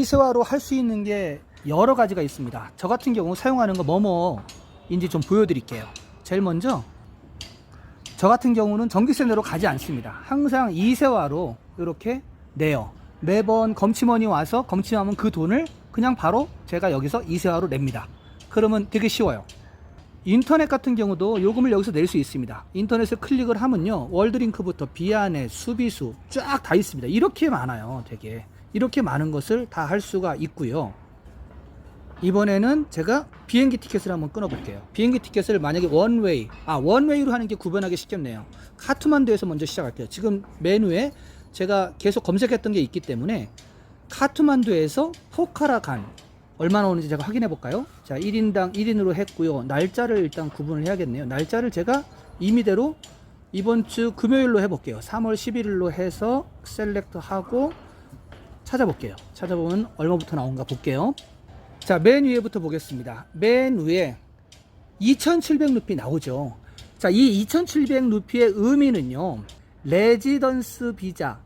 이세화로 할 수 있는 게 여러 가지가 있습니다. 저 같은 경우 사용하는 거 뭐뭐인지 좀 보여드릴게요. 제일 먼저 저 같은 경우는 전기세 내로 가지 않습니다. 항상 이세화로 이렇게 내요. 매번 검침원이 와서 검침하면 그 돈을 그냥 바로 제가 여기서 이세화로 냅니다. 그러면 되게 쉬워요. 인터넷 같은 경우도 요금을 여기서 낼 수 있습니다. 인터넷을 클릭을 하면요. 월드링크부터 비안에 수비수 쫙 다 있습니다. 이렇게 많아요. 되게. 이렇게 많은 것을 다 할 수가 있고요. 이번에는 제가 비행기 티켓을 한번 끊어 볼게요. 비행기 티켓을 만약에 원웨이, 아, 원웨이로 하는 게 구분하기 쉽겠네요. 카트만두에서 먼저 시작할게요. 지금 메뉴에 제가 계속 검색했던 게 있기 때문에 카트만두에서 포카라 간 얼마나 오는지 제가 확인해 볼까요? 자, 1인당 1인으로 했고요. 날짜를 일단 구분을 해야겠네요. 날짜를 제가 임의대로 이번 주 금요일로 해 볼게요. 3월 11일로 해서 셀렉트 하고 찾아볼게요. 찾아보면 얼마부터 나온가 볼게요. 자, 맨 위에부터 보겠습니다. 맨 위에 2,700 루피 나오죠. 자, 이 2,700 루피의 의미는요. 레지던스 비자.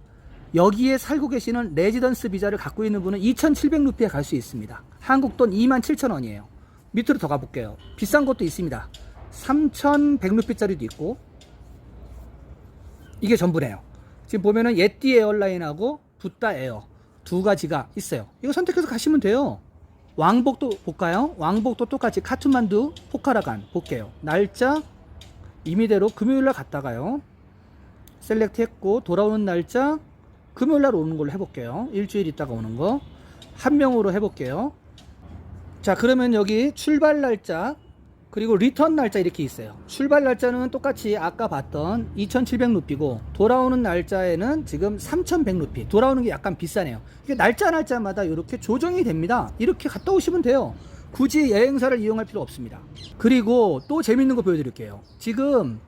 여기에 살고 계시는 레지던스 비자를 갖고 있는 분은 2,700 루피에 갈 수 있습니다. 한국 돈 27,000원이에요. 밑으로 더 가볼게요. 비싼 것도 있습니다. 3,100 루피짜리도 있고. 이게 전부네요. 지금 보면은 예띠 에어라인하고 붓다 에어 두 가지가 있어요. 이거 선택해서 가시면 돼요. 왕복도 볼까요? 왕복도 똑같이 카트만두 포카라간 볼게요. 날짜 임의대로 금요일날 갔다가요. 셀렉트 했고 돌아오는 날짜 금요일날 오는 걸로 해볼게요. 일주일 있다가 오는 거. 한 명으로 해볼게요. 자 그러면 여기 출발 날짜 그리고 리턴 날짜 이렇게 있어요. 출발 날짜는 똑같이 아까 봤던 2,700 루피고 돌아오는 날짜에는 지금 3,100 루피. 돌아오는 게 약간 비싸네요. 이게 날짜 날짜마다 이렇게 조정이 됩니다. 이렇게 갔다 오시면 돼요. 굳이 여행사를 이용할 필요 없습니다. 그리고 또 재밌는 거 보여드릴게요. 지금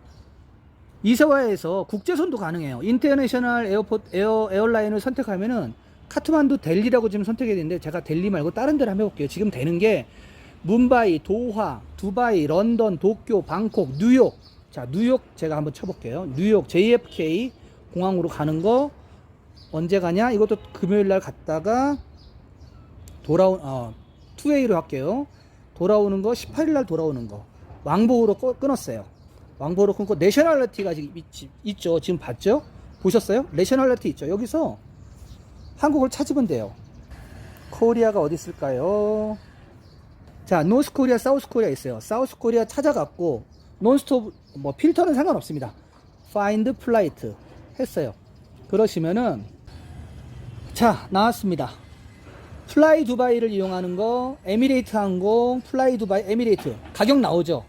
이세화에서 국제선도 가능해요. 인터내셔널 에어포트 에어 에어라인을 선택하면은 카트만두 델리라고 지금 선택해야 되는데 제가 델리 말고 다른 데를 한번 해볼게요. 지금 되는 게 뭄바이, 도하, 두바이, 런던, 도쿄, 방콕, 뉴욕. 자, 뉴욕 제가 한번 쳐볼게요. 뉴욕 JFK 공항으로 가는 거 언제 가냐? 이것도 금요일 날 갔다가 돌아온 어, 투웨이로 할게요. 돌아오는 거 18일 날 돌아오는 거 왕복으로 꺼- 끊었어요. 왕복으로 끊고 내셔널리티가 지금 있, 있죠. 지금 봤죠? 보셨어요? 내셔널리티 있죠. 여기서 한국을 찾으면 돼요. 코리아가 어디 있을까요? 자, 노스 코리아, 사우스 코리아 있어요. 사우스 코리아 찾아갔고 논스톱 뭐 필터는 상관없습니다. find flight 했어요. 그러시면은 자, 나왔습니다. 플라이 두바이를 이용하는 거 에미레이트 항공 플라이 두바이 에미레이트 가격 나오죠.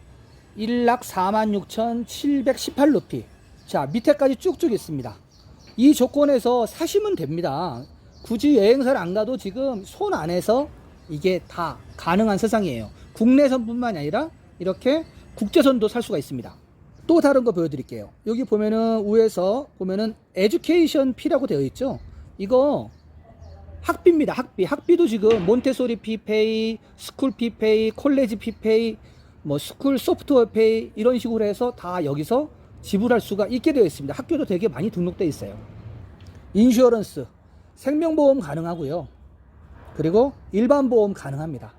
1락 46,718루피. 자, 밑에까지 쭉쭉 있습니다. 이 조건에서 사시면 됩니다. 굳이 여행사를 안 가도 지금 손 안에서 이게 다 가능한 세상이에요. 국내선뿐만이 아니라 이렇게 국제선도 살 수가 있습니다. 또 다른 거 보여드릴게요. 여기 보면은 위에서 보면은 에듀케이션 피라고 되어 있죠. 이거 학비입니다. 학비. 학비도 지금 몬테소리 피페이, 스쿨 피페이, 콜레지 피페이, 뭐 스쿨 소프트웨어 페이 이런 식으로 해서 다 여기서 지불할 수가 있게 되어 있습니다. 학교도 되게 많이 등록되어 있어요. 인슈어런스, 생명보험 가능하고요. 그리고 일반 보험 가능합니다.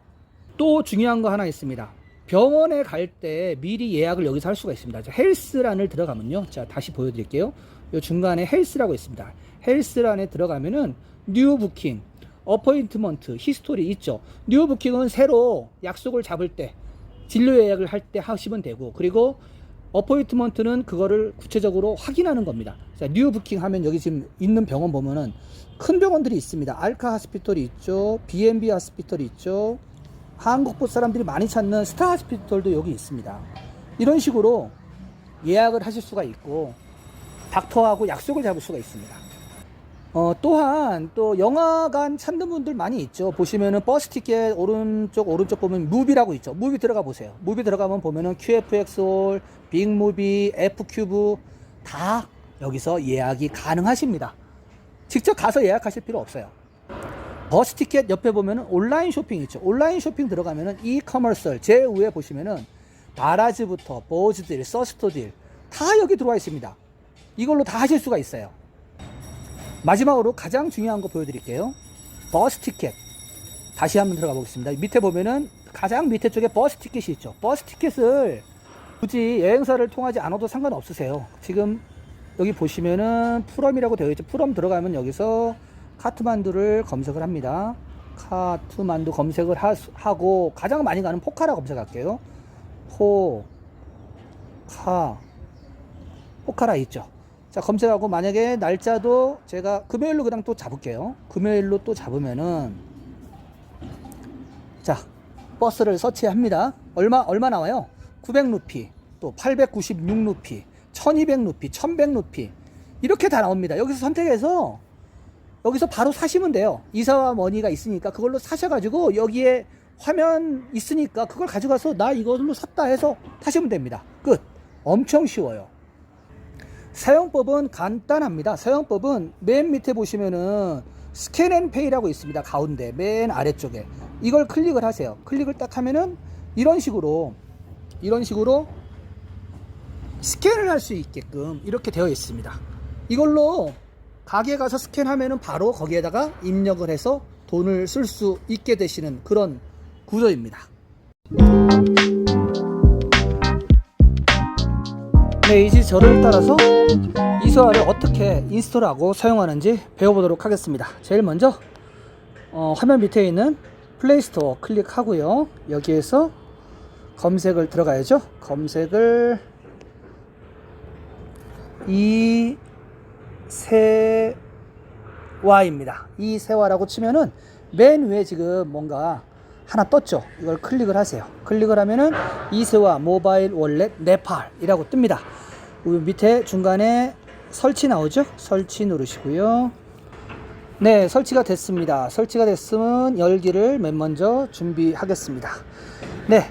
또 중요한 거 하나 있습니다. 병원에 갈 때 미리 예약을 여기서 할 수가 있습니다. 자, 헬스란을 들어가면요. 자, 다시 보여드릴게요. 요 중간에 헬스라고 있습니다. 헬스란에 들어가면은 뉴 부킹, 어포인트먼트, 히스토리 있죠. 뉴 부킹은 새로 약속을 잡을 때 진료 예약을 할 때 하시면 되고 그리고 어포인트먼트는 그거를 구체적으로 확인하는 겁니다. 자, 뉴 부킹 하면 여기 지금 있는 병원 보면은 큰 병원들이 있습니다. 알카 하스피털이 있죠. B&B 하스피털이 있죠. 한국보 사람들이 많이 찾는 스타 하스피털도 여기 있습니다. 이런 식으로 예약을 하실 수가 있고 닥터하고 약속을 잡을 수가 있습니다. 어, 또한 또 영화관 찾는 분들 많이 있죠. 보시면은 버스 티켓 오른쪽 오른쪽 보면 무비라고 있죠. 무비 들어가 보세요. 무비 들어가면 보면은 QFX홀, 빅무비, F큐브 다 여기서 예약이 가능하십니다. 직접 가서 예약하실 필요 없어요. 버스 티켓 옆에 보면은 온라인 쇼핑 있죠. 온라인 쇼핑 들어가면은 이 커머스 제 위에 보시면은 바라즈부터 보즈딜, 서스토딜 다 여기 들어와 있습니다. 이걸로 다 하실 수가 있어요. 마지막으로 가장 중요한 거 보여드릴게요. 버스 티켓. 다시 한번 들어가 보겠습니다. 밑에 보면은 가장 밑에 쪽에 버스 티켓이 있죠. 버스 티켓을 굳이 여행사를 통하지 않아도 상관없으세요. 지금 여기 보시면은 프롬이라고 되어 있죠. 프롬 들어가면 여기서 카트만두를 검색을 합니다. 카트만두 검색을 하, 하고 가장 많이 가는 포카라 검색할게요. 포, 카, 포카라 있죠. 자, 검색하고 만약에 날짜도 제가 금요일로 그냥 또 잡을게요. 금요일로 또 잡으면은 자, 버스를 서치합니다. 얼마 얼마 나와요? 900루피, 또 896루피, 1200루피, 1100루피. 이렇게 다 나옵니다. 여기서 선택해서 여기서 바로 사시면 돼요. 이사와 머니가 있으니까 그걸로 사셔가지고 여기에 화면 있으니까 그걸 가져가서 나 이걸로 샀다 해서 타시면 됩니다. 끝. 엄청 쉬워요. 사용법은 간단합니다. 사용법은 맨 밑에 보시면은 스캔 앤 페이라고 있습니다. 가운데 맨 아래쪽에 이걸 클릭을 하세요. 클릭을 딱 하면은 이런 식으로 이런 식으로 스캔을 할 수 있게끔 이렇게 되어 있습니다. 이걸로 가게 가서 스캔하면은 바로 거기에다가 입력을 해서 돈을 쓸 수 있게 되시는 그런 구조입니다. 네, 이제 저를 따라서 이소화를 어떻게 인스톨하고 사용하는지 배워보도록 하겠습니다. 제일 먼저 어, 화면 밑에 있는 플레이스토어 클릭하고요. 여기에서 검색을 들어가야죠. 검색을 이세화입니다. 이세화라고 치면은 맨 위에 지금 뭔가 하나 떴죠. 이걸 클릭을 하세요. 클릭을 하면은 이세화 모바일 월렛 네팔이라고 뜹니다. 그 밑에 중간에 설치 나오죠? 설치 누르시고요. 네, 설치가 됐습니다. 설치가 됐으면 열기를 맨 먼저 준비하겠습니다. 네.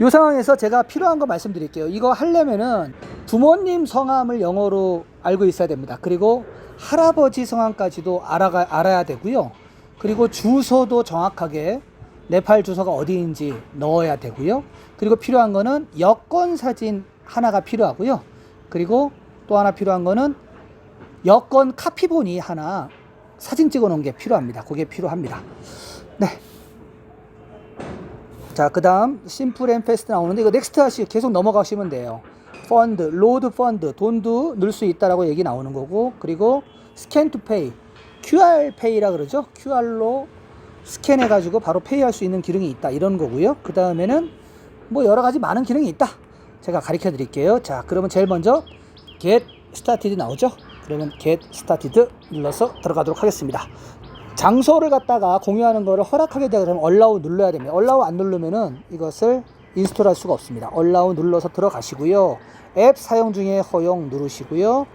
이 상황에서 제가 필요한 거 말씀드릴게요. 이거 하려면은 부모님 성함을 영어로 알고 있어야 됩니다. 그리고 할아버지 성함까지도 알아가, 알아야 되고요. 그리고 주소도 정확하게 네팔 주소가 어디인지 넣어야 되고요. 그리고 필요한 거는 여권 사진 하나가 필요하고요. 그리고 또 하나 필요한 거는 여권 카피본이 하나 사진 찍어 놓은 게 필요합니다. 그게 필요합니다. 네. 자, 그 다음, 심플 앤 패스트 나오는데, 이거 넥스트 하시 계속 넘어가시면 돼요. 펀드, 로드 펀드, 돈도 넣을 수 있다라고 얘기 나오는 거고, 그리고 스캔 투 페이, QR 페이라 그러죠. QR로 스캔해 가지고 바로 페이할 수 있는 기능이 있다. 이런 거고요. 그 다음에는 뭐 여러 가지 많은 기능이 있다. 제가 가르쳐 드릴게요. 자, 그러면 제일 먼저 get started 나오죠. 그러면 get started 눌러서 들어가도록 하겠습니다. 장소를 갖다가 공유하는 거를 허락하게 되면 allow 눌러야 됩니다. allow 안 누르면은 이것을 인스톨할 수가 없습니다. allow 눌러서 들어가시고요. 앱 사용 중에 허용 누르시고요.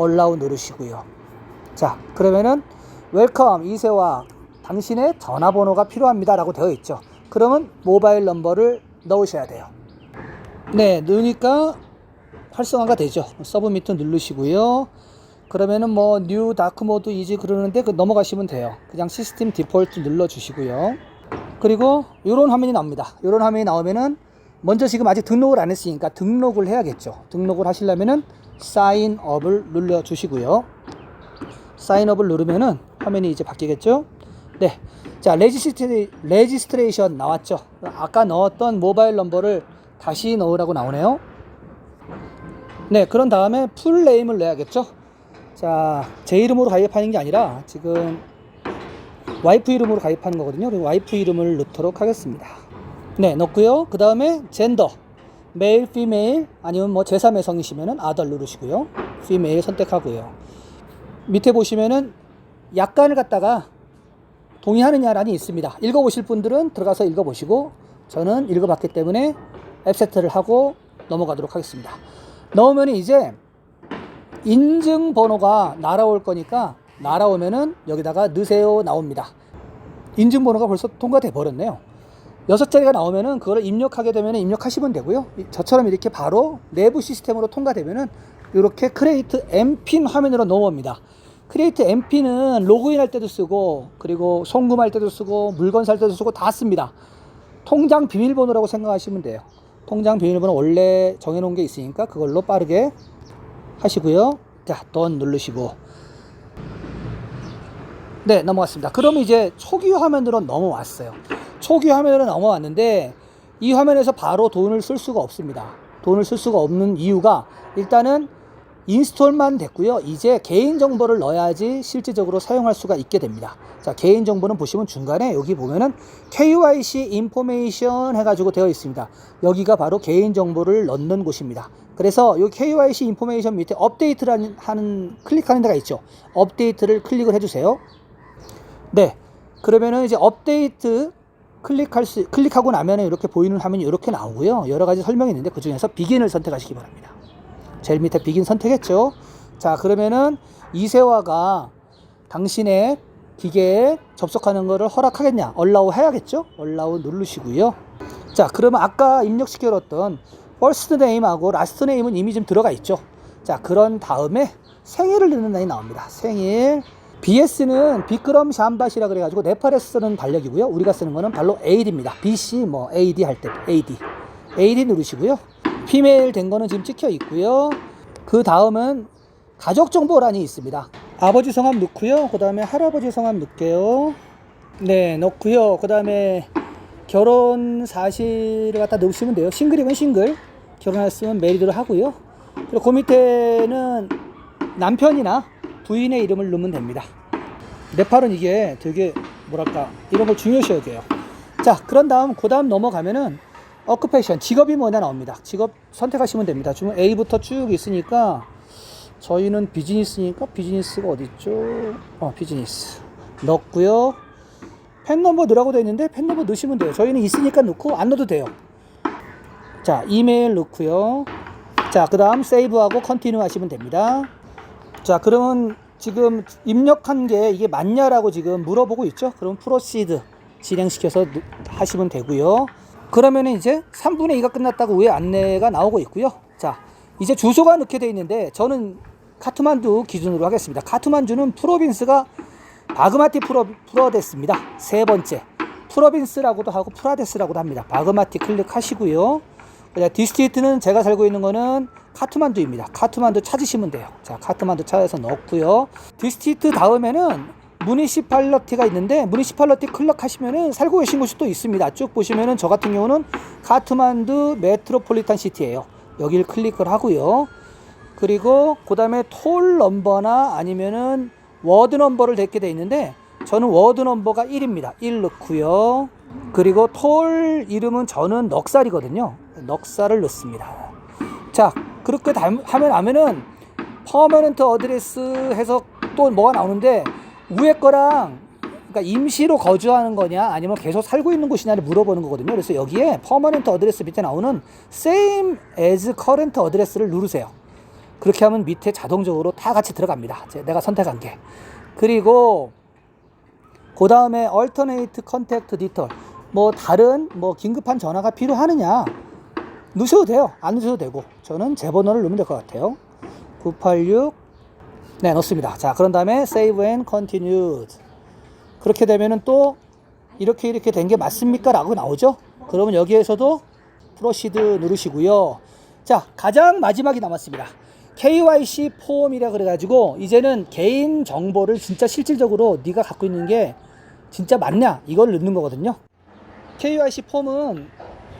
allow 누르시고요. 자, 그러면은 웰컴 이세와 당신의 전화번호가 필요합니다 라고 되어 있죠. 그러면 모바일 넘버를 넣으셔야 돼요. 네, 넣으니까 활성화가 되죠. 서브미트 누르시고요. 그러면은 뭐 뉴 다크 모드 이지 그러는데 그 넘어가시면 돼요. 그냥 시스템 디폴트 눌러 주시고요. 그리고 이런 화면이 나옵니다. 이런 화면이 나오면은 먼저 지금 아직 등록을 안 했으니까 등록을 해야겠죠. 등록을 하시려면은 사인업을 눌러 주시고요. 사인업을 누르면은 화면이 이제 바뀌겠죠. 네. 자, 레지스트레, 레지스트레이션 나왔죠. 아까 넣었던 모바일 넘버를 다시 넣으라고 나오네요. 네, 그런 다음에 풀 네임을 내야겠죠. 자, 제 이름으로 가입하는 게 아니라 지금 와이프 이름으로 가입하는 거거든요. 그리고 와이프 이름을 넣도록 하겠습니다. 네, 넣고요. 그 다음에 젠더, 메일, 피메일 아니면 뭐 제3의 성이시면은 아덜 누르시고요. 피메일 선택하고요. 밑에 보시면은 약관을 갖다가 동의하느냐란이 있습니다. 읽어보실 분들은 들어가서 읽어보시고 저는 읽어봤기 때문에 앱세트를 하고 넘어가도록 하겠습니다. 넣으면 이제 인증 번호가 날아올 거니까 날아오면은 여기다가 넣으세요 나옵니다. 인증 번호가 벌써 통과돼 버렸네요. 여섯 자리가 나오면은 그거를 입력하게 되면 입력하시면 되고요. 이- 저처럼 이렇게 바로 내부 시스템으로 통과되면은 이렇게 크레이트 엠핀 화면으로 넘어옵니다. 크리에이트 MP는 로그인 할 때도 쓰고 그리고 송금할 때도 쓰고 물건 살 때도 쓰고 다 씁니다. 통장 비밀번호라고 생각하시면 돼요. 통장 비밀번호 원래 정해놓은 게 있으니까 그걸로 빠르게 하시고요. 자, 돈 누르시고 네, 넘어갔습니다. 그러면 이제 초기 화면으로 넘어왔어요. 초기 화면으로 넘어왔는데 이 화면에서 바로 돈을 쓸 수가 없습니다. 돈을 쓸 수가 없는 이유가 일단은 인스톨만 됐고요. 이제 개인 정보를 넣어야지 실질적으로 사용할 수가 있게 됩니다. 자, 개인 정보는 보시면 중간에 여기 보면은 KYC 인포메이션 해가지고 되어 있습니다. 여기가 바로 개인 정보를 넣는 곳입니다. 그래서 이 KYC 인포메이션 밑에 업데이트라는 하는 클릭하는 데가 있죠. 업데이트를 클릭을 해주세요. 네. 그러면은 이제 업데이트 클릭할 수, 클릭하고 나면은 이렇게 보이는 화면이 이렇게 나오고요. 여러 가지 설명이 있는데 그 중에서 비긴을 선택하시기 바랍니다. 제일 밑에 비긴 선택했죠. 자, 그러면은 이세화가 당신의 기계에 접속하는 것을 허락하겠냐? 얼라우 해야겠죠? 얼라우 누르시고요. 자, 그러면 아까 입력시켜뒀던 퍼스트 네임하고 라스트 네임은 이미 좀 들어가 있죠. 자, 그런 다음에 생일을 넣는 라인이 나옵니다. 생일. BS는 비크럼 샴바시라 그래가지고 네팔에서 쓰는 달력이고요. 우리가 쓰는 거는 발로 AD입니다. BC 뭐 AD 할 때 AD. AD 누르시고요. 피메일 된 거는 지금 찍혀 있고요. 그 다음은 가족 정보란이 있습니다. 아버지 성함 넣고요. 그 다음에 할아버지 성함 넣을게요. 네, 넣고요. 그 다음에 결혼 사실을 갖다 넣으시면 돼요. 싱글이면 싱글, 결혼했으면 메리드로 하고요. 그리고 그 밑에는 남편이나 부인의 이름을 넣으면 됩니다. 네팔은 이게 되게 뭐랄까 이런 걸 중요시 여겨요. 자, 그런 다음 그 다음 넘어가면은 어쿠페이션 직업이 뭐냐 나옵니다. 직업 선택하시면 됩니다. 지금 A부터 쭉 있으니까 저희는 비즈니스니까 비즈니스가 어디 있죠? 어, 비즈니스 넣고요. 펜 넘버 넣으라고 되어 있는데 펜 넘버 넣으시면 돼요. 저희는 있으니까 넣고 안 넣어도 돼요. 자, 이메일 넣고요. 자, 그다음 세이브하고 컨티뉴 하시면 됩니다. 자, 그러면 지금 입력한 게 이게 맞냐라고 지금 물어보고 있죠? 그럼 프로시드 진행시켜서 누- 하시면 되고요. 그러면 이제 3분의 2가 끝났다고 위에 안내가 나오고 있고요. 자, 이제 주소가 넣게 돼 있는데 저는 카트만두 기준으로 하겠습니다. 카트만두는 프로빈스가 바그마티 프로, 프로데스입니다. 세 번째. 프로빈스라고도 하고 프라데스라고도 합니다. 바그마티 클릭하시고요. 디스트리트는 제가 살고 있는 거는 카트만두입니다. 카트만두 찾으시면 돼요. 자, 카트만두 찾아서 넣고요. 디스트리트 다음에는 무니시팔러티가 있는데 무니시팔러티 클릭하시면은 살고 계신 곳이 또 있습니다. 쭉 보시면은 저 같은 경우는 카트만두 메트로폴리탄 시티예요. 여기를 클릭을 하고요. 그리고 그다음에 톨 넘버나 아니면은 워드 넘버를 댔게 돼 있는데 저는 워드 넘버가 1입니다. 1 넣고요. 그리고 톨 이름은 저는 넉살이거든요. 넉살을 넣습니다. 자, 그렇게 다- 하면 하면은 퍼머넌트 어드레스 해서 또 뭐가 나오는데 위에 거랑 그러니까 임시로 거주하는 거냐 아니면 계속 살고 있는 곳이냐를 물어보는 거거든요. 그래서 여기에 퍼머넌트 어드레스 밑에 나오는 same as current address를 누르세요. 그렇게 하면 밑에 자동적으로 다 같이 들어갑니다. 제- 내가 선택한 게. 그리고 그 다음에 alternate contact detail 뭐 다른 뭐 긴급한 전화가 필요하느냐 넣으셔도 돼요. 안 넣으셔도 되고 저는 제 번호를 넣으면 될 것 같아요. 986 네, 넣습니다. 자, 그런 다음에 save and continued. 그렇게 되면은 또 이렇게 이렇게 된 게 맞습니까? 라고 나오죠? 그러면 여기에서도 프로시드 누르시고요. 자, 가장 마지막이 남았습니다. KYC 폼이라 그래가지고 이제는 개인 정보를 진짜 실질적으로 네가 갖고 있는 게 진짜 맞냐? 이걸 넣는 거거든요. KYC 폼은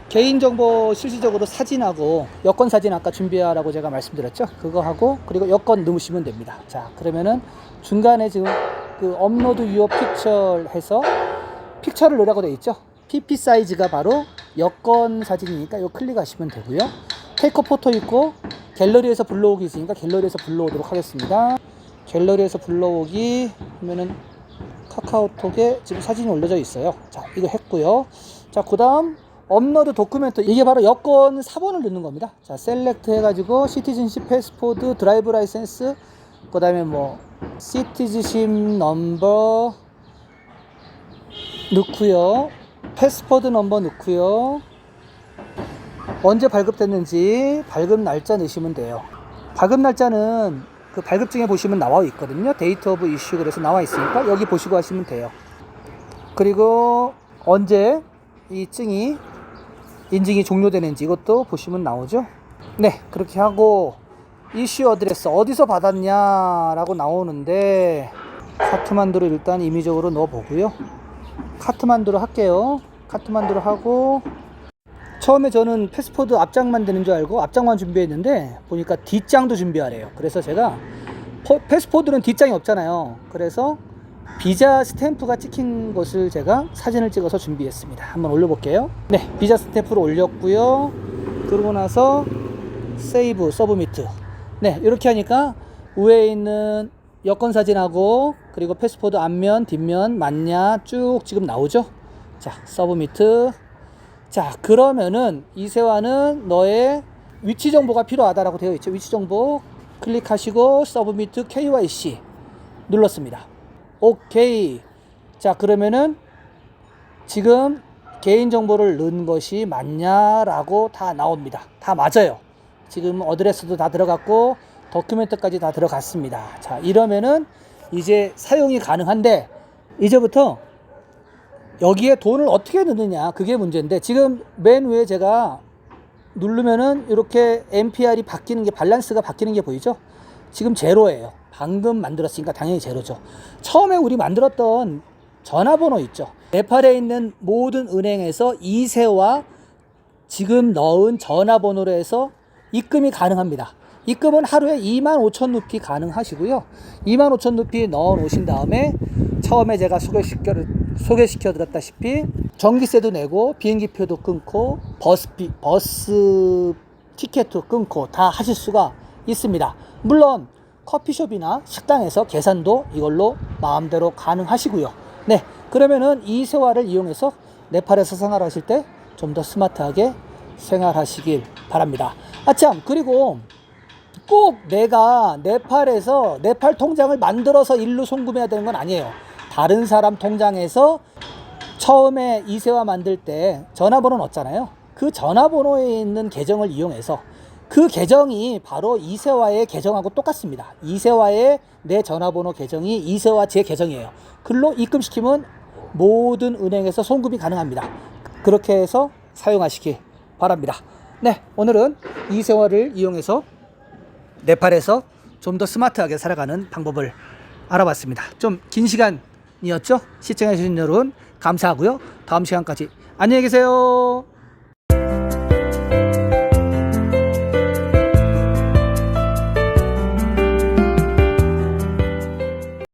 개인정보 실질적으로 사진하고 여권 사진 아까 준비하라고 제가 말씀드렸죠. 그거 하고 그리고 여권 넣으시면 됩니다. 자 그러면은 중간에 지금 그 업로드 유어 픽처 해서 픽처를 넣으라고 되어 있죠. PP 사이즈가 바로 여권 사진이니까 이거 클릭하시면 되고요. 테이크 포토 있고 갤러리에서 불러오기 있으니까 갤러리에서 불러오도록 하겠습니다. 갤러리에서 불러오기 하면은 카카오톡에 지금 사진이 올려져 있어요. 자, 이거 했고요. 자, 그 다음 업로드 도큐멘트 이게 바로 여권 사본을 넣는 겁니다. 자, 셀렉트 해가지고 시티즌십 패스포드 드라이브 라이센스 그 다음에 뭐 시티즌십 넘버 넣고요. 패스포드 넘버 넣고요. 언제 발급됐는지 발급 날짜 넣으시면 돼요. 발급 날짜는 그 발급증에 보시면 나와 있거든요. 데이트 오브 이슈 그래서 나와 있으니까 여기 보시고 하시면 돼요. 그리고 언제 이 증이 인증이 종료되는지 이것도 보시면 나오죠. 네, 그렇게 하고 이슈 어드레스 어디서 받았냐라고 나오는데 카트만두를 일단 임의적으로 넣어 보고요. 카트만두를 할게요. 카트만두를 하고 처음에 저는 패스포드 앞장 만드는 줄 알고 앞장만 준비했는데 보니까 뒷장도 준비하래요. 그래서 제가 포- 패스포드는 뒷장이 없잖아요. 그래서 비자 스탬프가 찍힌 것을 제가 사진을 찍어서 준비했습니다. 한번 올려볼게요. 네, 비자 스탬프를 올렸고요. 그러고 나서 세이브 서브미트. 네, 이렇게 하니까 위에 있는 여권 사진하고 그리고 패스포드 앞면, 뒷면, 맞냐 쭉 지금 나오죠. 자, 서브미트. 자, 그러면은 이세화는 너의 위치 정보가 필요하다라고 되어 있죠. 위치 정보 클릭하시고 서브미트 KYC 눌렀습니다. 오케이. 자, 그러면은 지금 개인 정보를 넣은 것이 맞냐라고 다 나옵니다. 다 맞아요. 지금 어드레스도 다 들어갔고 도큐멘트까지 다 들어갔습니다. 자, 이러면은 이제 사용이 가능한데 이제부터 여기에 돈을 어떻게 넣느냐 그게 문제인데 지금 맨 위에 제가 누르면은 이렇게 MPR이 바뀌는 게 밸런스가 바뀌는 게 보이죠? 지금 제로예요. 방금 만들었으니까 당연히 제로죠. 처음에 우리 만들었던 전화번호 있죠. 네팔에 있는 모든 은행에서 이세와 지금 넣은 전화번호로 해서 입금이 가능합니다. 입금은 하루에 2만 5천 루피 가능하시고요. 2만 5천 루피 넣어 놓으신 다음에 처음에 제가 소개시켜 소개시켜 드렸다시피 전기세도 내고 비행기표도 끊고 버스비 버스 티켓도 끊고 다 하실 수가 있습니다. 물론 커피숍이나 식당에서 계산도 이걸로 마음대로 가능하시고요. 네, 그러면은 이 세화를 이용해서 네팔에서 생활하실 때 좀 더 스마트하게 생활하시길 바랍니다. 아참 그리고 꼭 내가 네팔에서 네팔 통장을 만들어서 일로 송금해야 되는 건 아니에요. 다른 사람 통장에서 처음에 이세화 만들 때 전화번호 넣었잖아요. 그 전화번호에 있는 계정을 이용해서 그 계정이 바로 이세화의 계정하고 똑같습니다. 이세화의 내 전화번호 계정이 이세화 제 계정이에요. 글로 입금시키면 모든 은행에서 송금이 가능합니다. 그렇게 해서 사용하시기 바랍니다. 네, 오늘은 이세화를 이용해서 네팔에서 좀 더 스마트하게 살아가는 방법을 알아봤습니다. 좀 긴 시간이었죠? 시청해주신 여러분 감사하고요. 다음 시간까지 안녕히 계세요.